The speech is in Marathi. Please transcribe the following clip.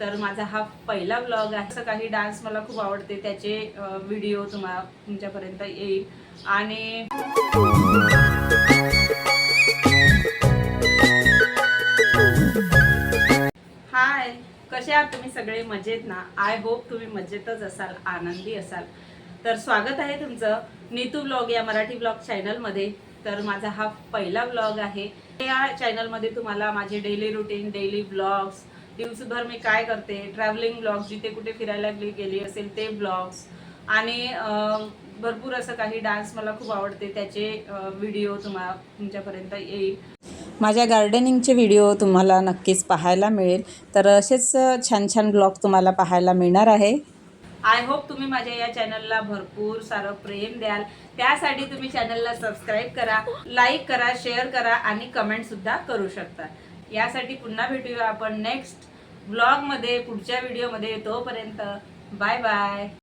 तर माझा हा पहिला ब्लॉग आहे. असं काही डान्स मला खूप आवडते. त्याचे व्हिडिओ तुम्हा तुमच्यापर्यंत येईल. आणि हाय. कसे आहात तुम्ही सगळे? मजेत ना? आय होप तुम्ही मजेतच असाल आनंदी असाल. तर स्वागत आहे तुमचं नीतू ब्लॉग या मराठी ब्लॉग चॅनलमध्ये तर माझा हा पहिला ब्लॉग आहे. या चॅनलमध्ये तुम्हाला माझे डेली रुटीन डेली ब्लॉग्स दिवसभर मी काय करते? ट्रॅव्हलिंग ब्लॉग्स जिथे कुठे फिरायला गेली असेल ते ब्लॉग्स आणि भरपूर असं काही डान्स मला खूप आवडते. त्याचे व्हिडिओ तुम्हा तुमच्यापर्यंत येईल. माझ्या गार्डनिंगचे व्हिडिओ तुम्हाला नक्कीच पाहायला मिळेल. तर असेच छान छान ब्लॉग तुम्हाला पाहायला मिळणार आहे. आय होप तुम्ही माझ्या या चॅनलला भरपूर सारं प्रेम द्याल. त्यासाठी तुम्ही चॅनलला सबस्क्राईब करा लाईक करा शेअर करा आणि कमेंट सुद्धा करू शकता. यासाठी पुन्हा भेटूया आपण नेक्स्ट ब्लॉगमध्ये पुढच्या व्हिडिओमध्ये तोपर्यंत बाय बाय.